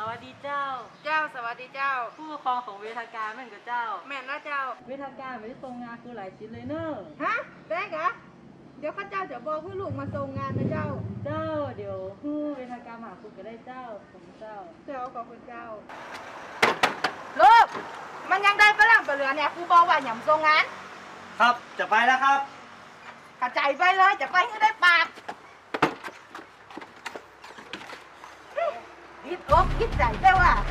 สวัสดีเจ้า เจ้าสวัสดีเจ้า ผู้ปกครองของเวทาการแม่นกับเจ้า แม่นนะเจ้า เวทาการไม่ได้ทรงงานคือหลายชิ้นเลยเนอะฮะแป้งกะเดี๋ยวข้าเจ้าจะบอกให้ลูกมาส่งงานนะเจ้า เจ้าเดี๋ยวผู้เวทาการหาคุณก็ได้เจ้าผมเจ้า เจ้าขอบคุณเจ้า ลูก มันยังได้ฝรั่งปลาเหลือเนี่ยครูบอกว่าหย่ามาส่งงาน ครับ จะไปแล้วครับ กระจายไปเลยจะไปให้ได้ปาก คิดอก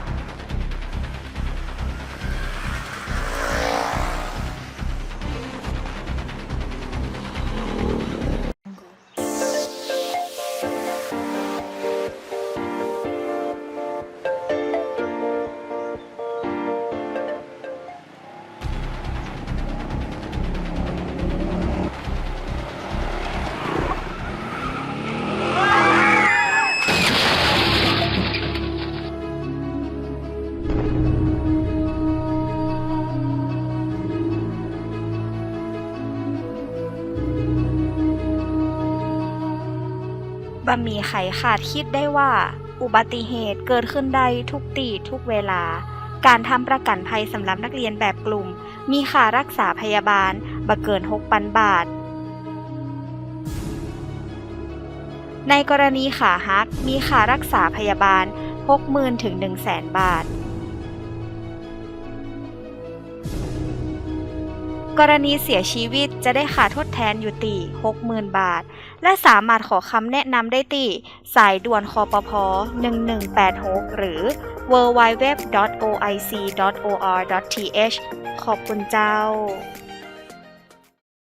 บะหมี่ไขขาดคิดได้ว่า อุบัติเหตุเกิดขึ้นได้ทุกตีทุกเวลา การทำประกันภัยสำหรับนักเรียนแบบกลุ่ม มีค่ารักษาพยาบาลบ่เกิน 6,000 บาท ในกรณีขาหักมีค่ารักษาพยาบาล 60,000ถึง100,000บาท กรณีเสียชีวิตจะได้ค่าทดแทนอยู่ตี60,000 บาท และสามารถขอคำแนะนำได้ตีสายด่วนคอปพ1186 หรือ www.oic.or.th ขอบคุณเจ้า